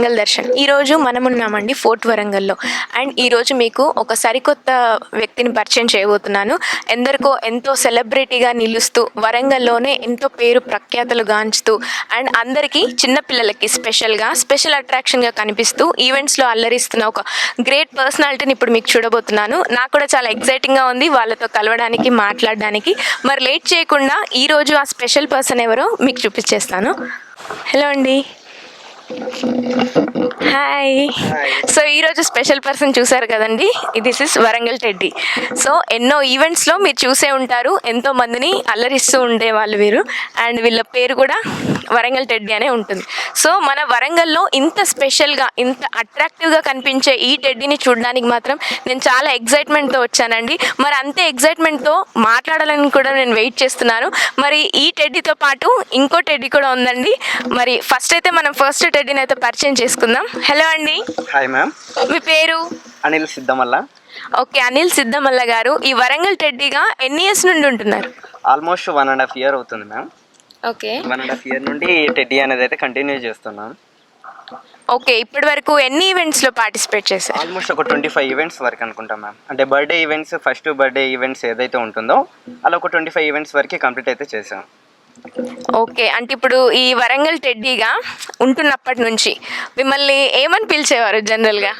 వరంగల్ దర్శన్. ఈరోజు మనమున్నామండి ఫోర్ట్ వరంగల్లో. అండ్ ఈరోజు మీకు ఒక సరికొత్త వ్యక్తిని పరిచయం చేయబోతున్నాను. ఎందరికో ఎంతో సెలబ్రిటీగా నిలుస్తూ వరంగల్లోనే ఎంతో పేరు ప్రఖ్యాతలు గాంచుతూ అండ్ అందరికీ చిన్నపిల్లలకి స్పెషల్గా స్పెషల్ అట్రాక్షన్గా కనిపిస్తూ ఈవెంట్స్లో అల్లరిస్తున్న ఒక గ్రేట్ పర్సనాలిటీని ఇప్పుడు మీకు చూడబోతున్నాను. నాకు కూడా చాలా ఎగ్జైటింగ్గా ఉంది వాళ్ళతో కలవడానికి మాట్లాడడానికి. మరి లేట్ చేయకుండా ఈరోజు ఆ స్పెషల్ పర్సన్ ఎవరో మీకు చూపించేస్తాను. హలో అండి. హాయ్ సో ఈరోజు స్పెషల్ పర్సన్ చూసారు కదండి? This is Warangal teddy so ఎన్నో ఈవెంట్స్లో మీరు చూసే ఉంటారు. ఎంతో మందిని అల్లరిస్తూ ఉండేవాళ్ళు వీరు. అండ్ వీళ్ళ పేరు కూడా వరంగల్ టెడ్డి అనే ఉంటుంది. సో మన వరంగల్లో ఇంత స్పెషల్గా ఇంత అట్రాక్టివ్గా కనిపించే ఈ టెడ్డీని చూడడానికి మాత్రం నేను చాలా ఎగ్జైట్మెంట్తో వచ్చానండి. మరి అంతే ఎగ్జైట్మెంట్తో మాట్లాడాలని కూడా నేను వెయిట్ చేస్తున్నాను. మరి ఈ టెడ్డీతో పాటు ఇంకో టెడ్డీ కూడా ఉందండి. మరి ఫస్ట్ అయితే మనం ఫస్ట్ టెడ్డీని అయితే పరిచయం చేసుకుందాం. హలో అండి. హాయ్ మ్యామ్ మీ పేరు? అనిల్ సిద్ధమల్ల. ఓకే అనిల్ సిద్ధమల్ల గారు. ఈ వరంగల్ టెడ్డీగా ఎన్ని ఇయర్స్ నుండి ఉంటున్నారు? Almost one and half year అవుతుంది ma'am okay one and half year నుండి టెడ్డీ అనేది అయితే కంటిన్యూ చేస్తున్నాం. ఓకే ఇప్పటి వరకు ఎన్ని ఈవెంట్స్లో పార్టిసిపేట్ చేశారు? ఆల్మోస్ట్ ఒక ట్వంటీ ఫైవ్ ఈవెంట్స్ వరకు అనుకుంటాం మ్యామ్ అంటే birthday events first birthday events ఏదైతే ఉంటుందో అలా ఒక ట్వంటీ ఫైవ్ ఈవెంట్స్ వరకు కంప్లీట్ అయితే చేసాం ఓకే అంటే ఇప్పుడు ఈ వరంగల్ టెడ్డీగా ఉంటున్నప్పటి నుంచి మిమ్మల్ని ఏమని పిలిచేవారు జనరల్గా?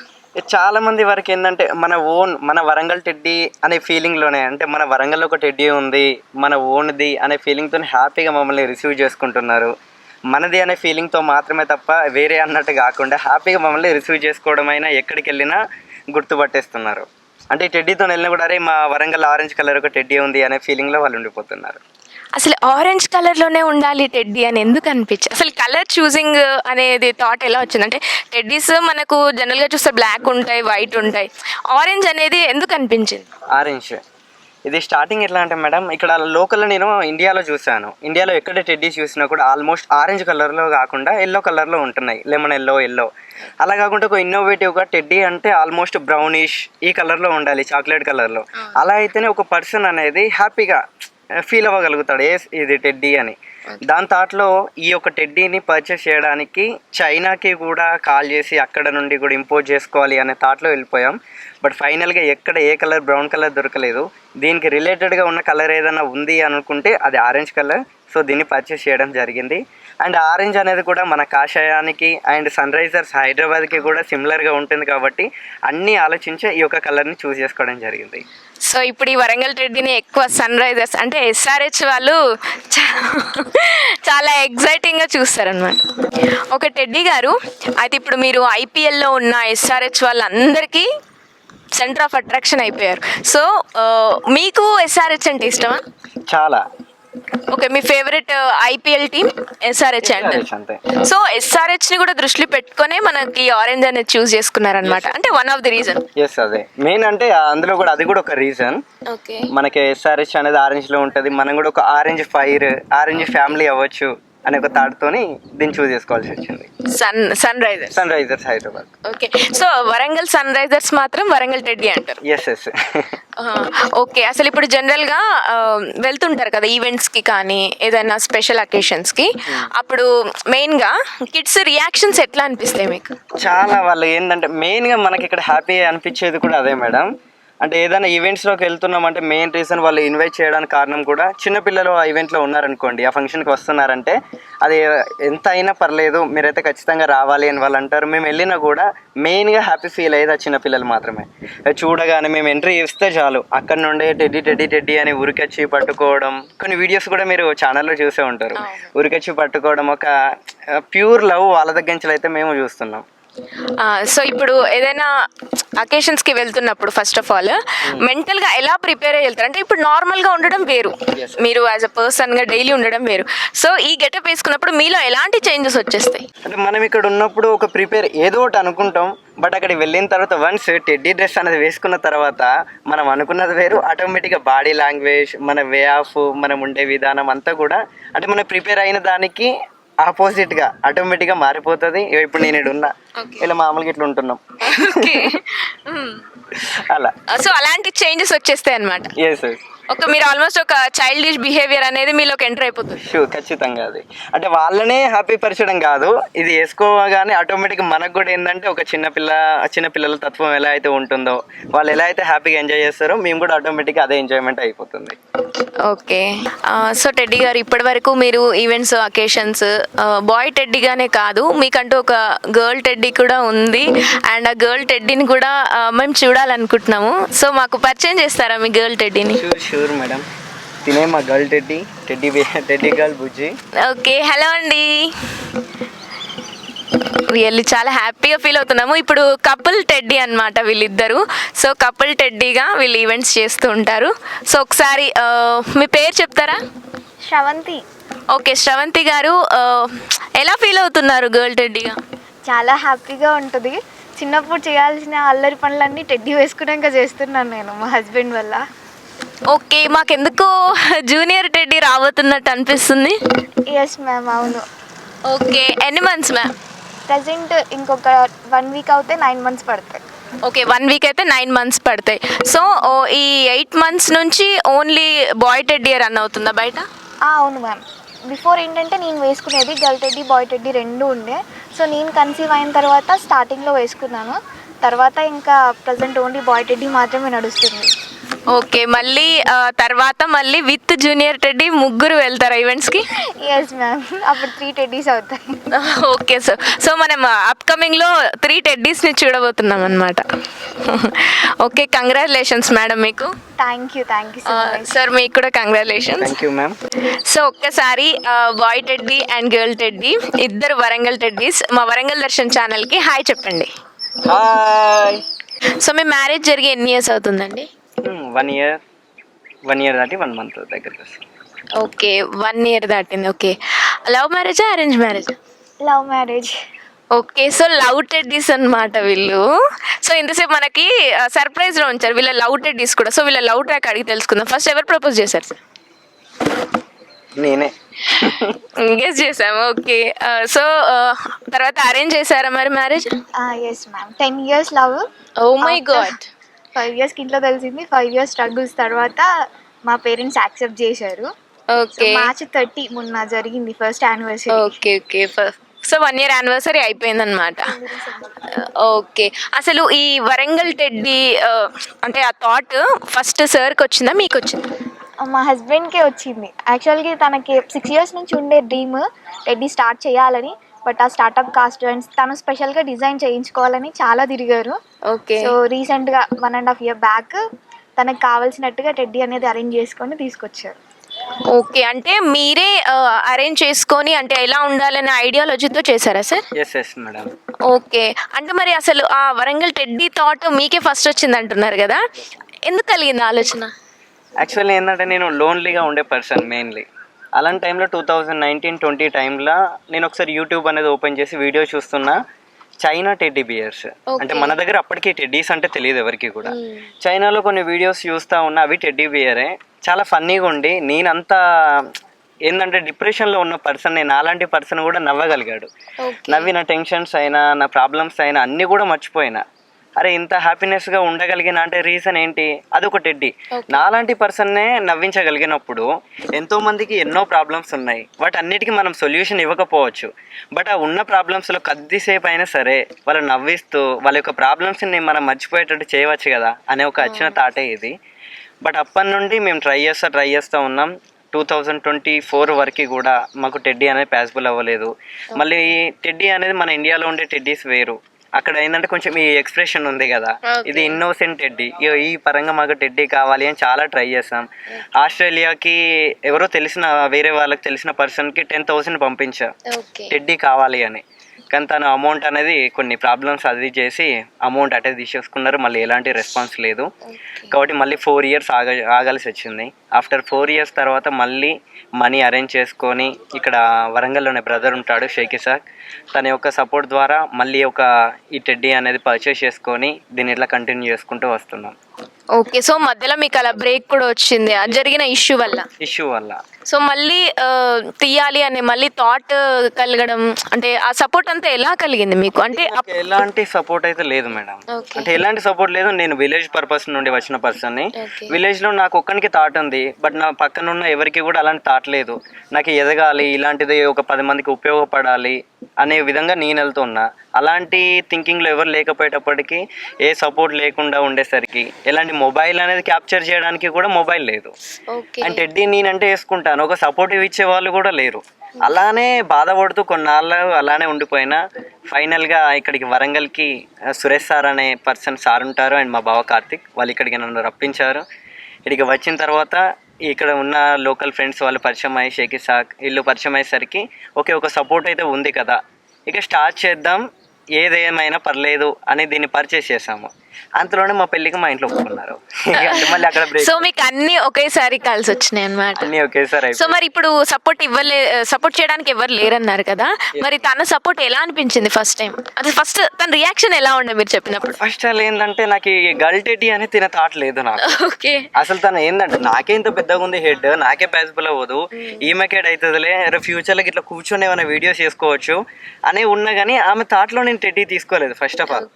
చాలా మంది వరకు ఏంటంటే మన ఓన్ మన వరంగల్ టెడ్డీ అనే ఫీలింగ్లోనే అంటే మన వరంగల్ ఒక టెడ్డీ ఉంది మన ఓన్ది అనే ఫీలింగ్తో హ్యాపీగా మమ్మల్ని రిసీవ్ చేసుకుంటున్నారు. మనది అనే ఫీలింగ్తో మాత్రమే తప్ప వేరే అన్నట్టు కాకుండా హ్యాపీగా మమ్మల్ని రిసీవ్ చేసుకోవడం అయినా ఎక్కడికి వెళ్ళినా గుర్తుపట్టేస్తున్నారు. అంటే ఈ టెడ్డీతో వెళ్ళిన కూడా అరే మా వరంగల్ ఆరెంజ్ కలర్ ఒక టెడ్డీ ఉంది అనే ఫీలింగ్లో వాళ్ళు ఉండిపోతున్నారు. అసలు ఆరెంజ్ కలర్లోనే ఉండాలి టెడ్డీ అని ఎందుకు అనిపించింది అసలు కలర్ చూసింగ్ అనేది థాట్ ఎలా వచ్చింది? అంటే టెడ్డీస్ మనకు జనరల్గా చూస్తే బ్లాక్ ఉంటాయి వైట్ ఉంటాయి. ఆరెంజ్ అనేది ఎందుకు అనిపించింది? ఆరెంజ్ ఇది స్టార్టింగ్ ఎట్లా అంటే మేడం ఇక్కడ లోకల్లో నేను ఇండియాలో చూసాను ఇండియాలో ఎక్కడ టెడ్డీస్ చూసినా కూడా ఆల్మోస్ట్ ఆరెంజ్ కలర్లో కాకుండా ఎల్లో కలర్లో ఉంటున్నాయి. లెమన్ ఎల్లో ఎల్లో అలా కాకుండా ఒక ఇన్నోవేటివ్గా టెడ్డీ అంటే ఆల్మోస్ట్ బ్రౌనిష్ ఈ కలర్లో ఉండాలి చాక్లెట్ కలర్లో అలా అయితేనే ఒక పర్సన్ అనేది హ్యాపీగా ఫీల్ అవ్వగలుగుతాడు. ఏ ఇది టెడ్డీ అని. దాని థాట్లో ఈ యొక్క టెడ్డీని పర్చేస్ చేయడానికి చైనాకి కూడా కాల్ చేసి అక్కడ నుండి కూడా ఇంపోర్ట్ చేసుకోవాలి అనే థాట్లో వెళ్ళిపోయాం. బట్ ఫైనల్గా ఎక్కడ ఏ కలర్ బ్రౌన్ కలర్ దొరకలేదు. దీనికి రిలేటెడ్గా ఉన్న కలర్ ఏదైనా ఉంది అనుకుంటే అది ఆరెంజ్ కలర్ సో దీన్ని పర్చేస్ చేయడం జరిగింది. అండ్ ఆరెంజ్ అనేది కూడా మన కాషాయానికి అండ్ సన్ రైజర్స్ హైదరాబాద్కి కూడా సిమిలర్గా ఉంటుంది కాబట్టి అన్నీ ఆలోచించి ఈ యొక్క కలర్ని చూస్ చేసుకోవడం జరిగింది. సో ఇప్పుడు ఈ వరంగల్ టెడ్డీని ఎక్కువ సన్ రైజర్స్ అంటే ఎస్ఆర్హెచ్ వాళ్ళు చాలా ఎగ్జైటింగ్గా చూస్తారనమాట ఒక టెడ్డీ గారు అయితే ఇప్పుడు మీరు ఐపీఎల్లో ఉన్న ఎస్ఆర్హెచ్ వాళ్ళందరికీ సెంటర్ ఆఫ్ అట్రాక్షన్ అయిపోయారు. సో మీకు ఎస్ఆర్హెచ్ అంటే ఇష్టమా? చాలా. ఓకే మీ ఫేవరెట్ ఐపీఎల్ టీమ్ ఎస్ఆర్హెచ్ అంతే. సో ఎస్ఆర్హెచ్ని కూడా దృష్టిలో పెట్టుకొనే మనకి ఆరెంజ్ అనేది చూస్ చేసుకున్నారనమాట అంటే one of the reason yes అదే. మెయిన్ అంటే అందులో కూడా అది కూడా ఒక రీజన్ ఓకే. మనకి ఎస్ఆర్హెచ్ అనేది ఆరెంజ్లో ఉంటుంది. మనం కూడా ఒక ఆరెంజ్ ఫైర్ ఆరెంజ్ ఫ్యామిలీ అవ్వచ్చు. అనే ఒక థాట్తోని దీన్ని చూస్ చేసుకోవాల్సి వచ్చింది. Sun Sunrisers Sunrisers Hyderabad. Okay so Warangal Sunrisers మాత్రం వరంగల్ టెడ్డీ అంటారు. ఎస్ ఎస్ ఓకే అసలు ఇప్పుడు జనరల్గా వెళ్తుంటారు కదా ఈవెంట్స్కి కానీ ఏదైనా స్పెషల్ అకేషన్స్కి అప్పుడు మెయిన్గా కిడ్స్ రియాక్షన్స్ ఎట్లా అనిపిస్తాయి మీకు? చాలా వాళ్ళు ఏంటంటే మెయిన్గా మనకి ఇక్కడ హ్యాపీ అనిపించేది కూడా అదే మేడం అంటే ఏదైనా ఈవెంట్స్లోకి వెళ్తున్నామంటే మెయిన్ రీజన్ వాళ్ళు ఇన్వైట్ చేయడానికి కారణం కూడా చిన్నపిల్లలు ఆ ఈవెంట్లో ఉన్నారనుకోండి ఆ ఫంక్షన్కి వస్తున్నారంటే అది ఎంత అయినా పర్లేదు మీరైతే ఖచ్చితంగా రావాలి అని వాళ్ళు అంటారు. మేము వెళ్ళినా కూడా మెయిన్గా హ్యాపీ ఫీల్ అయ్యేది ఆ చిన్నపిల్లలు మాత్రమే. చూడగానే మేము ఎంట్రీ ఇస్తే చాలు. అక్కడ నుండే టెడ్డీ టెడ్డీ టెడ్డీ అని ఉరికొచ్చి పట్టుకోవడం. కొన్ని వీడియోస్ కూడా మీరు ఛానల్లో చూసే ఉంటారు. ఉరికొచ్చి పట్టుకోవడం ఒక ప్యూర్ లవ్ వాళ్ళ దగ్గర నుంచి అయితే మేము చూస్తున్నాం. సో ఇప్పుడు ఏదైనా అకేషన్స్కి వెళ్తున్నప్పుడు ఫస్ట్ ఆఫ్ ఆల్ మెంటల్గా ఎలా ప్రిపేర్ అయ్యి వెళ్తారు? అంటే ఇప్పుడు నార్మల్గా ఉండడం వేరు. మీరు యాజ్ అ పర్సన్గా డైలీ ఉండడం వేరు. సో ఈ గెటప్ వేసుకున్నప్పుడు మీలో ఎలాంటి చేంజెస్ వచ్చేస్తాయి? అంటే మనం ఇక్కడ ఉన్నప్పుడు ఒక ప్రిపేర్ ఏదో ఒకటి అనుకుంటాం బట్ అక్కడికి వెళ్ళిన తర్వాత వన్స్ టెడ్డీ డ్రెస్ అనేది వేసుకున్న తర్వాత మనం అనుకున్నది వేరు. ఆటోమేటిక్గా బాడీ లాంగ్వేజ్ మన వే ఆఫ్ మనం ఉండే విధానం అంతా కూడా అంటే మనం ప్రిపేర్ అయిన దానికి ఆపోజిట్గా ఆటోమేటిక్గా మారిపోతుంది. ఇగో ఇప్పుడు నేను ఇక్కడ ఉన్నా. ఇలా మామూలుగా ఇట్లా ఉంటున్నాం. ఓకే అలా. సో అలాంటి చేంజెస్ వచ్చేస్తాయి అనమాట ఎస్ ఎస్ ఒక మీరు ఆల్మోస్ట్ ఒక చైల్డ్ బిహేవియర్ అనేది మీలోకి ఎంటర్ అయిపోతుంది. షూ ఖచ్చితంగా అది. అంటే వాళ్ళనే హ్యాపీ పరచడం కాదు. ఇది వేసుకోగానే ఆటోమేటిక్ మనకు కూడా ఏంటంటే ఒక చిన్న పిల్ల చిన్న పిల్లల తత్వం ఎలా అయితే ఉంటుందో వాళ్ళు ఎలా అయితే హ్యాపీగా ఎంజాయ్ చేస్తారో మేము కూడా ఆటోమేటిక్గా అదే ఎంజాయ్మెంట్ అయిపోతుంది. ఓకే. సో టెడ్డీ గారు ఇప్పటి వరకు మీరు ఈవెంట్స్ అకేషన్స్ బాయ్ టెడ్డీగానే కాదు మీకంటూ ఒక గర్ల్ టెడ్డీ కూడా ఉంది. అండ్ ఆ గర్ల్ టెడ్డీని కూడా మేము చూడాలనుకుంటున్నాము. సో మాకు పరిచయం చేస్తారా మీ గర్ల్ టెడ్డీని? షూర్ మేడం తినే మా girl teddy teddy teddy girl Bujji. Okay hello అండి. రియల్లీ చాలా హ్యాపీగా ఫీల్ అవుతున్నాము. ఇప్పుడు కపుల్ టెడ్డీ అన్నమాట వీళ్ళిద్దరు. సో కపుల్ టెడ్డీగా వీళ్ళు ఈవెంట్స్ చేస్తూ ఉంటారు. సో ఒకసారి మీ పేరు చెప్తారా? శ్రవంతి. ఓకే శ్రవంతి గారు ఎలా ఫీల్ అవుతున్నారు గర్ల్ టెడ్డీగా? చాలా హ్యాపీగా ఉంటుంది. చిన్నప్పుడు చేయాల్సిన అల్లరి పనులన్నీ టెడ్డీ వేసుకున్నాక చేస్తున్నాను నేను మా హస్బెండ్ వల్ల. ఓకే మాకెందుకో జూనియర్ టెడ్డీ రాబోతున్నట్టు అనిపిస్తుంది. ఎస్ మ్యామ్ అవును. ఓకే ఎన్ని మంత్స్ మ్యామ్ ప్రజెంట్ ఇంకొక వన్ వీక్ అవుతే నైన్ మంత్స్ పడతాయి. ఓకే వన్ వీక్ అయితే నైన్ మంత్స్ పడతాయి. సో ఈ ఎయిట్ మంత్స్ నుంచి ఓన్లీ బాయ్ టెడ్డీ రన్ అవుతుందా బయట? అవును మ్యామ్. బిఫోర్ ఏంటంటే నేను వేసుకునేది గర్ల్ టెడ్డీ బాయ్ టెడ్డీ రెండు ఉండే. సో నేను కన్సీవ్ అయిన తర్వాత స్టార్టింగ్లో వేసుకున్నాను. తర్వాత ఇంకా ప్రజెంట్ ఓన్లీ బాయ్ టెడ్డీ మాత్రమే నడుస్తుంది. ఓకే మళ్ళీ తర్వాత మళ్ళీ విత్ జూనియర్ టెడ్డీ ముగ్గురు వెళ్తారా ఈవెంట్స్కి? ఎస్ మ్యామ్ అప్పుడు త్రీ టెడ్డీస్ అవుతాయి. ఓకే సార్ సో మనం అప్కమింగ్లో త్రీ టెడ్డీస్ని చూడబోతున్నాం అనమాట ఓకే కంగ్రాచులేషన్స్ మేడం మీకు. Thank you thank you so much sir మీకు కూడా congratulations thank you ma'am so ఒక్కసారి boy teddy and girl teddy ఇద్దరు వరంగల్ టెడ్డీస్ మా వరంగల్ దర్శన్ ఛానల్కి హాయ్ చెప్పండి. హాయ్ సో మీ మ్యారేజ్ జరిగి ఎన్ని ఇయర్స్ అవుతుందండి? వన్ ఇయర్ వన్ ఇయర్ దాటి వన్ మంత్ దగ్గరికి వస్తుంది ఓకే వన్ ఇయర్ దాటింది ఓకే లవ్ మ్యారేజా arrange marriage love marriage okay so love teddies అన్నమాట వీళ్ళు. సో ఇంతసేపు మనకి సర్ప్రైజ్లో ఉంచారు వీళ్ళ లవ్ టెడ్డీస్ కూడా. సో వీళ్ళ లవ్ ట్రాక్ అడిగి తెలుసుకుందాం. ఫస్ట్ ఎవరు ప్రపోజ్ చేశారు? సార్ నేనే గెస్ చేసాము ఓకే సో తర్వాత అరేంజ్ చేశారా మరి marriage yes ma'am ten years love oh my god five ఇయర్స్కి ఇంట్లో తెలిసింది. ఫైవ్ ఇయర్స్ స్ట్రగుల్స్ తర్వాత మా పేరెంట్స్ యాక్సెప్ట్ చేశారు. ఓకే మార్చ్ థర్టీ మొన్న జరిగింది first anniversary okay okay so one year anniversary అయిపోయింది అనమాట ఓకే అసలు ఈ వరంగల్ టెడ్డీ అంటే ఆ థాట్ ఫస్ట్ సార్కి వచ్చిందా మీకు వచ్చిందా? మా హస్బెండ్కే వచ్చింది. యాక్చువల్గా తనకి సిక్స్ ఇయర్స్ నుంచి ఉండే డ్రీమ్ టెడ్డీ స్టార్ట్ చేయాలని బట్ ఆ స్టార్ట్అప్ కాస్ట్ అండ్ తను స్పెషల్గా డిజైన్ చేయించుకోవాలని చాలా తిరిగారు. ఓకే సో రీసెంట్గా one and half year back తనకు కావాల్సినట్టుగా టెడ్డీ అనేది అరేంజ్ చేసుకొని తీసుకొచ్చారు. ఓకే అంటే మీరే అరేంజ్ చేసుకొని అంటే ఎలా ఉండాలనే ఐడియాలజీతో చేశారా sir? Yes yes madam okay అంటే మరి అసలు ఆ వరంగల్ టెడ్డీ థాట్ మీకే ఫస్ట్ వచ్చింది అంటున్నారు కదా? ఎందుకు కలిగింది ఆలోచన? యాక్చువల్లీ ఏంటంటే నేను లోన్లీగా ఉండే పర్సన్ మెయిన్లీ అలాంటి టైంలో టూ థౌజండ్ నైన్టీన్ ట్వంటీ టైంలో నేను ఒకసారి యూట్యూబ్ అనేది ఓపెన్ చేసి వీడియో చూస్తున్నా. చైనా టెడ్డీ బియర్స్ అంటే మన దగ్గర అప్పటికి టెడ్డీస్ అంటే తెలియదు ఎవరికి కూడా. చైనాలో కొన్ని వీడియోస్ చూస్తా ఉన్నా అవి టెడ్డీ బియరే చాలా ఫన్నీగా ఉండి నేనంతా ఏంటంటే డిప్రెషన్లో ఉన్న పర్సన్ నేను అలాంటి పర్సన్ కూడా నవ్వగలిగాడు. నవ్వి నా టెన్షన్స్ అయినా నా ప్రాబ్లమ్స్ అయినా అన్నీ కూడా మర్చిపోయినా. అరే ఇంత హ్యాపీనెస్గా ఉండగలిగిన అంటే రీజన్ ఏంటి? అదొక టెడ్డీ నాలాంటి పర్సన్నే నవ్వించగలిగినప్పుడు ఎంతో మందికి ఎన్నో ప్రాబ్లమ్స్ ఉన్నాయి. వాటి అన్నిటికీ మనం సొల్యూషన్ ఇవ్వకపోవచ్చు. బట్ ఆ ఉన్న ప్రాబ్లమ్స్లో కొద్దిసేపు అయినా సరే వాళ్ళు నవ్విస్తూ వాళ్ళ యొక్క ప్రాబ్లమ్స్ని మనం మర్చిపోయేటట్టు చేయవచ్చు కదా అనే ఒక వచ్చిన థాటే ఇది. బట్ అప్పటి నుండి మేము ట్రై చేస్తా ట్రై చేస్తూ ఉన్నాం. టూ థౌజండ్ ట్వంటీ ఫోర్ వరకు కూడా మాకు టెడ్డీ అనేది పాసిబుల్ అవ్వలేదు. మళ్ళీ టెడ్డీ అనేది మన ఇండియాలో ఉండే టెడ్డీస్ వేరు. అక్కడ ఏంటంటే కొంచెం ఈ ఎక్స్ప్రెషన్ ఉంది కదా. ఇది ఇన్నోసెంట్ టెడ్డీ ఈ పరంగా మాకు టెడ్డీ కావాలి అని చాలా ట్రై చేసాం ఆస్ట్రేలియాకి ఎవరో తెలిసిన వేరే వాళ్ళకి తెలిసిన పర్సన్కి టెన్ థౌసండ్ పంపించా. టెడ్డీ కావాలి అని. కానీ తను అమౌంట్ అనేది కొన్ని ప్రాబ్లమ్స్ అది చేసి అమౌంట్ అటే తీసేసుకున్నారు. మళ్ళీ ఎలాంటి రెస్పాన్స్ లేదు. కాబట్టి మళ్ళీ ఫోర్ ఇయర్స్ ఆగ ఆగాల్సి వచ్చింది. ఆఫ్టర్ ఫోర్ ఇయర్స్ తర్వాత మళ్ళీ మనీ అరేంజ్ చేసుకొని ఇక్కడ వరంగల్లోనే బ్రదర్ ఉంటాడు షేక్ ఇసాక్. తన యొక్క సపోర్ట్ ద్వారా మళ్ళీ ఒక ఈ టెడ్డీ అనేది పర్చేస్ చేసుకొని దీన్ని ఇట్లా కంటిన్యూ చేసుకుంటూ వస్తున్నాం. ఓకే సో మధ్యలో మీకు అలా బ్రేక్ కూడా వచ్చింది. అది జరిగిన ఇష్యూ వల్ల. ఇష్యూ వల్ల. సో మళ్ళీ ఆ, తీయాలి అనే మళ్ళీ థాట్ కలగడం అంటే ఆ సపోర్ట్ అంతా ఎలా కలిగింది మీకు? అంటే నాకు ఎలాంటి సపోర్ట్ అయితే లేదు మేడం. Okay. అంటే ఎలాంటి సపోర్ట్ లేదు నేను విలేజ్ పర్పస్ నుండి వచ్చిన పర్సన్ని Okay. విలేజ్లో నాకు ఒక్కనికి థాట్ ఉంది బట్ నా పక్కన ఉన్న ఎవరికి కూడా అలాంటి థాట్ లేదు. నాకు ఎదగాలి ఇలాంటిది ఒక పది మందికి ఉపయోగపడాలి అనే విధంగా నేను వెళ్తున్నా అలాంటి థింకింగ్లో ఎవరు లేకపోయేటప్పటికి ఏ సపోర్ట్ లేకుండా ఉండేసరికి ఎలాంటి మొబైల్ అనేది క్యాప్చర్ చేయడానికి కూడా మొబైల్ లేదు. అంటే ఎడ్డీ నేనంటే వేసుకుంటాను. ఒక సపోర్టివ్ ఇచ్చే వాళ్ళు కూడా లేరు. అలానే బాధపడుతూ కొన్నాళ్ళు అలానే ఉండిపోయినా ఫైనల్గా ఇక్కడికి వరంగల్కి సురేష్ సార్ అనే పర్సన్ సార్ ఉంటారు. అండ్ మా బావ కార్తిక్ వాళ్ళు ఇక్కడికి నన్ను రప్పించారు. ఇక్కడికి వచ్చిన తర్వాత ఇక్కడ ఉన్న లోకల్ ఫ్రెండ్స్ వాళ్ళు పరిచయం అయ్యి షేకి సాక్ వీళ్ళు పరిచయం అయ్యేసరికి ఓకే ఒక సపోర్ట్ అయితే ఉంది కదా. ఇక స్టార్ట్ చేద్దాం. ఏదేమైనా పర్లేదు అని దీన్ని పర్చేస్ చేసాము. అంతలోనే మా పెళ్ళికి మా ఇంట్లో ఒప్పుకున్నారు. మళ్ళీ అక్కడ సో మీకు అన్ని ఒకేసారి కలిసి వచ్చినాయి అన్నీ ఒకేసారి సో మరి ఇప్పుడు సపోర్ట్ ఇవ్వలే సపోర్ట్ చేయడానికి ఎవరు లేరన్నారు కదా? మరి తన సపోర్ట్ ఎలా అనిపించింది ఫస్ట్ టైం అది ఫస్ట్ తన రియాక్షన్ ఎలా ఉండే మీరు చెప్పినప్పుడు? ఫస్ట్ అలా ఏంటంటే నాకు గల్టెటి అని తిన థాట్ లేదు నాకు. ఓకే. అసలు తను ఏంటంటే నాకే ఇంత పెద్దగా ఉంది హెడ్ నాకే పాసిబుల్ అవ్వదు. ఈమెకేడ్ అవుతుందిలే రేపు ఫ్యూచర్లో ఇట్లా కూర్చొని ఏమైనా వీడియోస్ చేసుకోవచ్చు అనే ఉన్నా కానీ ఆమె థాట్లో నేను టెడ్డీ తీసుకోలేదు ఫస్ట్ ఆఫ్ ఆల్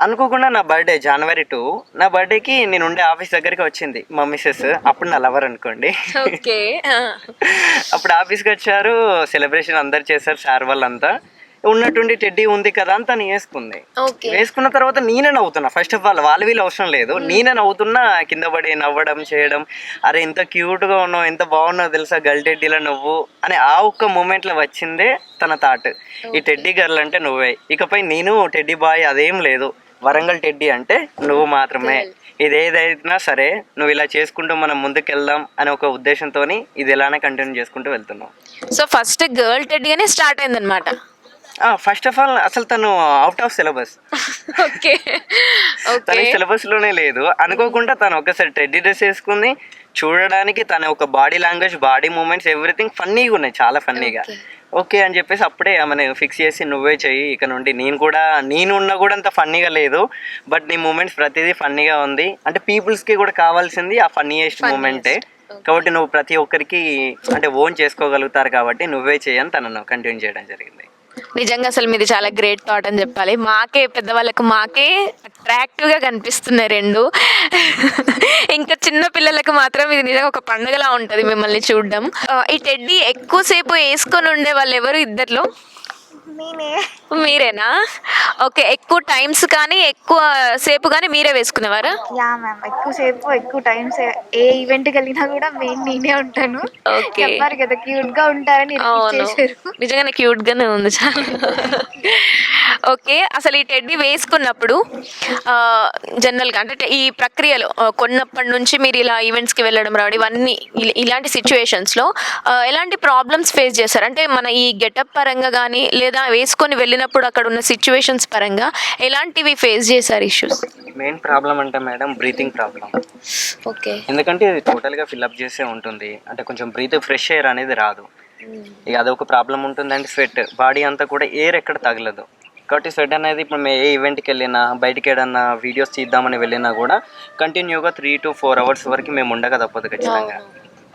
అనుకోకుండా నా బర్త్డే జనవరి టూ నా బర్త్డేకి నేను ఉండే ఆఫీస్ దగ్గరికి వచ్చింది మా మిస్సెస్ అప్పుడు నా లవర్ అనుకోండి. అప్పుడు ఆఫీస్కి వచ్చారు సెలబ్రేషన్ అందరు చేశారు సార్ వాళ్ళంతా. ఉన్నట్టుండి టెడ్డీ ఉంది కదా అని తను వేసుకుంది. వేసుకున్న తర్వాత నేనే నవ్వుతున్నా. ఫస్ట్ ఆఫ్ ఆల్ వాళ్ళ వీళ్ళు అవసరం లేదు. నేనే నవ్వుతున్నా కింద పడి నవ్వడం చేయడం. అరే ఎంత క్యూట్గా ఉన్నావు ఎంత బాగున్నావు తెలుసా గల్ టెడ్డీలో నువ్వు? అని ఆ ఒక్క మూమెంట్లో వచ్చిందే తన థాట్ ఈ టెడ్డీ గర్ల్ అంటే నువ్వే. ఇకపై నేను టెడ్డీ బాయ్ అదేం లేదు. వరంగల్ టెడ్డీ అంటే నువ్వు మాత్రమే. ఇది ఏదైనా సరే నువ్వు ఇలా చేసుకుంటూ మనం ముందుకెళ్దాం అనే ఒక ఉద్దేశంతో ఇది ఎలానే కంటిన్యూ చేసుకుంటూ వెళ్తున్నాం సో ఫస్ట్ గర్ల్ టెడ్గానే స్టార్ట్ అయిందనమాట ఫస్ట్ ఆఫ్ ఆల్ అసలు తను out of syllabus okay okay తన సిలబస్లోనే లేదు. అనుకోకుండా తను ఒకసారి టెడ్డీ డ్రెస్ వేసుకుంది. చూడడానికి తన ఒక body language body movements everything ఫన్నీగా ఉన్నాయి. చాలా ఫన్నీగా ఓకే అని చెప్పేసి అప్పుడే ఆమెను ఫిక్స్ చేసి నువ్వే చెయ్యి ఇక నుండి నేను కూడా నేను ఉన్నా కూడా అంత ఫన్నీగా లేదు. బట్ నీ మూమెంట్స్ ప్రతిదీ ఫన్నీగా ఉంది. అంటే peoples కి కూడా కావాల్సింది ఆ ఫన్నీయెస్ట్ మూమెంటే కాబట్టి నువ్వు ప్రతి ఒక్కరికి అంటే ఓన్ చేసుకోగలుగుతారు కాబట్టి నువ్వే చేయని తనను కంటిన్యూ చేయడం జరిగింది. నిజంగా అసలు మీది చాలా గ్రేట్ థాట్ అని చెప్పాలి. మాకే పెద్దవాళ్ళకు మాకే అట్రాక్టివ్గా కనిపిస్తున్నాయి రెండు. ఇంకా చిన్న పిల్లలకు మాత్రం ఇది నిజంగా ఒక పండుగలా ఉంటది మిమ్మల్ని చూడడం. ఈ టెడ్డీ ఎక్కువసేపు వేసుకొని ఉండే వాళ్ళు ఎవరు ఇద్దర్లో? నేనే మీరేనా? ఓకే ఎక్కువ టైమ్స్ కానీ ఎక్కువ సేపు కానీ మీరే వేసుకునేవారా? యా మ్యామ్ ఎక్కువసేపు ఎక్కువ టైమ్స్ ఏ ఈవెంట్కి వెళ్ళినా కూడా మెయిన్ నేనే ఉంటాను. Okay. చెప్పారు కదా క్యూట్గా ఉంటారని అవును. నిజంగానే క్యూట్ గానే ఉంది చాలా. ఓకే అసలు ఈ టెడ్డీ వేసుకున్నప్పుడు జనరల్గా అంటే ఈ ప్రక్రియలో కొన్నప్పటి నుంచి మీరు ఇలా ఈవెంట్స్కి వెళ్ళడం రావడం ఇవన్నీ ఇల- ఇలాంటి సిచ్యువేషన్స్లో ఎలాంటి ప్రాబ్లమ్స్ ఫేస్ చేస్తారు అంటే మన ఈ గెటప్ పరంగా కానీ లేదా వేసుకొని వెళ్ళినప్పుడు అక్కడ ఉన్న సిచ్యువేషన్స్ పరంగా ఎలాంటివి ఫేస్ చేశారు ఇష్యూస్ మెయిన్ ప్రాబ్లం అంటే మేడం బ్రీతింగ్ ప్రాబ్లం ఓకే ఎందుకంటే ఇది టోటల్గా ఫిల్అప్ చేసే ఉంటుంది. అంటే కొంచెం బ్రీత్ ఫ్రెష్ ఎయిర్ అనేది రాదు. ఇక అదొక ప్రాబ్లం ఉంటుందంటే స్వెట్ బాడీ అంతా కూడా ఎయిర్ ఎక్కడ తగలదు. కాబట్టి స్వెట్ అనేది ఇప్పుడు మేము ఏ ఈవెంట్కి వెళ్ళినా బయటికి ఏదన్నా వీడియోస్ తీద్దామని వెళ్ళినా కూడా కంటిన్యూగా త్రీ టు ఫోర్ అవర్స్ వరకు మేము ఉండక తప్పదు ఖచ్చితంగా.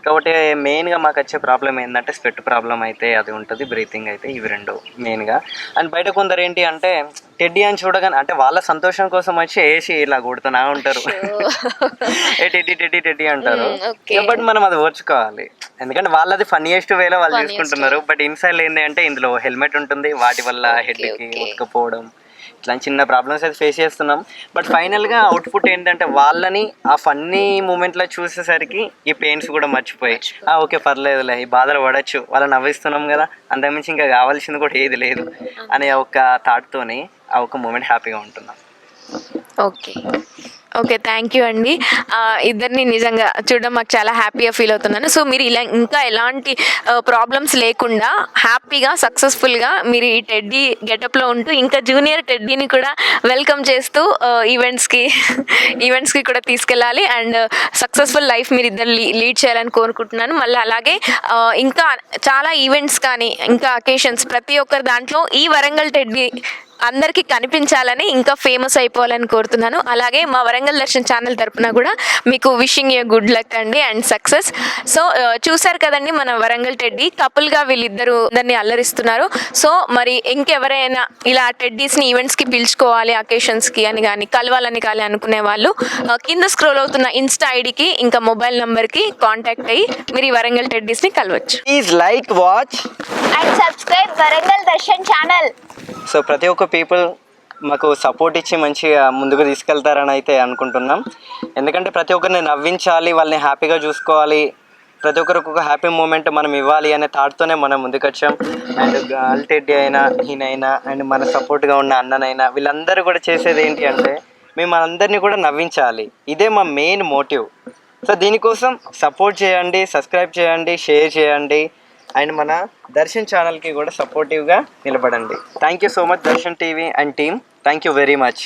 కాబట్టి మెయిన్గా మాకు వచ్చే ప్రాబ్లం ఏంటంటే స్వెట్ ప్రాబ్లం అయితే అది ఉంటుంది. బ్రీతింగ్ అయితే ఇవి రెండు మెయిన్గా అండ్ బయట కొందరు ఏంటి అంటే టెడ్డీ అని చూడగానే అంటే వాళ్ళ సంతోషం కోసం వచ్చి వేసి ఇలా కొడుతూనే ఉంటారు. ఏ టెడ్డీ టెడ్డీ టెడ్డీ అంటారు. బట్ మనం అది ఓర్చుకోవాలి. ఎందుకంటే వాళ్ళది ఫన్నీయెస్ట్ వేలో వాళ్ళు చేసుకుంటున్నారు. బట్ ఇన్సైడ్ ఏంటి అంటే ఇందులో హెల్మెట్ ఉంటుంది. వాటి వల్ల హెడ్కి. ఉతకపోవడం. ఇట్లా చిన్న ప్రాబ్లమ్స్ అయితే ఫేస్ చేస్తున్నాం. బట్ ఫైనల్గా అవుట్పుట్ ఏంటంటే వాళ్ళని ఆ ఫన్నీ మూమెంట్లో చూసేసరికి ఈ పెయిన్స్ కూడా మర్చిపోయి ఆ ఓకే పర్లేదులే ఈ బాధలు పడచ్చు. వాళ్ళని నవ్విస్తున్నాం కదా. అంతకుమించి ఇంకా కావాల్సింది కూడా ఏది లేదు. అనే ఒక థాట్తోని ఆ ఒక మూమెంట్ హ్యాపీగా ఉంటున్నాం ఓకే. ఓకే థ్యాంక్ యూ అండి. ఇద్దరిని నిజంగా చూడడం మాకు చాలా హ్యాపీగా ఫీల్ అవుతున్నాను. సో మీరు ఇలా ఇంకా ఎలాంటి ప్రాబ్లమ్స్ లేకుండా హ్యాపీగా సక్సెస్ఫుల్గా మీరు ఈ టెడ్డీ గెటప్లో ఉంటూ ఇంకా జూనియర్ టెడ్డీని కూడా వెల్కమ్ చేస్తూ ఈవెంట్స్కి ఈవెంట్స్కి కూడా తీసుకెళ్ళాలి. అండ్ సక్సెస్ఫుల్ లైఫ్ మీరు ఇద్దరు లీడ్ చేయాలని కోరుకుంటున్నాను. మళ్ళీ అలాగే ఇంకా చాలా ఈవెంట్స్ కానీ ఇంకా అకేషన్స్ ప్రతి ఒక్కరి దాంట్లో ఈ వరంగల్ టెడ్డీ అందరికీ కనిపించాలని ఇంకా ఫేమస్ అయిపోవాలని కోరుతున్నాను. అలాగే మా వరంగల్ దర్శన్ ఛానల్ తరపున కూడా మీకు విషింగ్ ఏ గుడ్ లక్ అండి అండ్ సక్సెస్ సో చూసారు కదండి మన వరంగల్ టెడ్డీ. కపుల్గా వీళ్ళిద్దరు అందరినీ అల్లరిస్తున్నారు. సో మరి ఇంకెవరైనా ఇలా టెడ్డీస్ని ఈవెంట్స్కి పిలుచుకోవాలి అకేషన్స్కి అని కానీ కలవాలని కానీ అనుకునే వాళ్ళు ఆ, కింద స్క్రోల్ అవుతున్న ఇన్స్టా ఐడికి ఇంకా మొబైల్ నెంబర్కి కాంటాక్ట్ అయ్యి మీరు ఈ వరంగల్ టెడ్డీస్ని కలవచ్చు. Please like watch and subscribe Warangal Darshan channel so ప్రతి ఒక్క పీపుల్ మాకు సపోర్ట్ ఇచ్చి మంచిగా ముందుకు తీసుకెళ్తారని అయితే అనుకుంటున్నాం. ఎందుకంటే ప్రతి ఒక్కరిని నవ్వించాలి వాళ్ళని హ్యాపీగా చూసుకోవాలి. ప్రతి ఒక్కరికి ఒక హ్యాపీ మూమెంట్ మనం ఇవ్వాలి అనే థాట్తోనే మనం ముందుకొచ్చాం. అండ్ గర్ల్ టెడ్డీ అయినా ఈయనైనా అండ్ మన సపోర్ట్గా ఉన్న అన్ననైనా వీళ్ళందరూ కూడా చేసేది ఏంటి అంటే మేము మనందరినీ కూడా నవ్వించాలి. ఇదే మా మెయిన్ మోటివ్ సో దీనికోసం సపోర్ట్ చేయండి సబ్స్క్రైబ్ చేయండి షేర్ చేయండి. అండ్ మన దర్శన్ ఛానల్కి కూడా సపోర్టివ్గా నిలబడండి. Thank you so much Darshan TV and team. Thank you very much